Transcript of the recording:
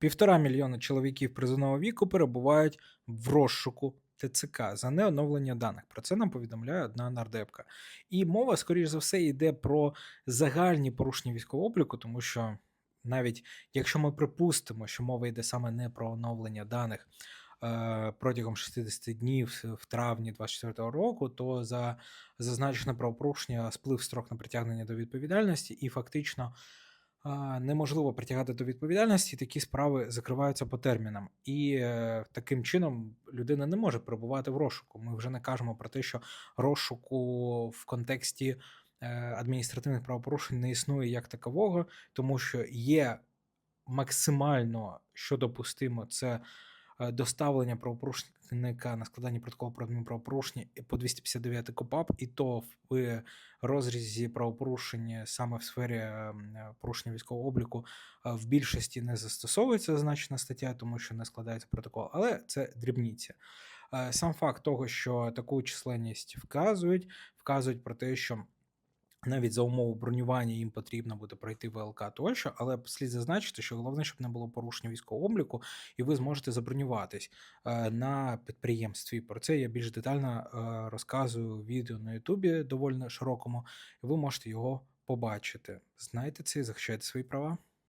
Півтора мільйона чоловіків призовного віку перебувають в розшуку ТЦК за неоновлення даних. Про це нам повідомляє одна нардепка. І мова, скоріш за все, йде про загальні порушення військового обліку, тому що навіть якщо ми припустимо, що мова йде саме не про оновлення даних е, протягом 60 днів в травні 2024 року, то за зазначене правопорушення сплив строк на притягнення до відповідальності, і фактично неможливо притягати до відповідальності, такі справи закриваються по термінам. І е, таким чином людина не може перебувати в розшуку. Ми вже не кажемо про те, що розшуку в контексті е, адміністративних правопорушень не існує як такового, тому що є максимально, що допустимо, це доставлення правопорушника на складання протоколу про адмінправопорушення по 259 КОПАП, і то в розрізі правопорушення саме в сфері ем, е, порушення військового обліку е, в більшості не застосовується зазначена стаття, тому що не складається протокол, але це дрібніться. Е, Сам факт того, що таку численність вказують, вказують про те, що навіть за умову бронювання їм потрібно буде пройти ВЛК тощо, але слід зазначити, що головне, щоб не було порушення військового обліку, і ви зможете забронюватись е, на підприємстві. Про це я більш детально е, розказую відео на Ютубі доволі широкому, і ви можете його побачити. Знайте це захищайте свої права.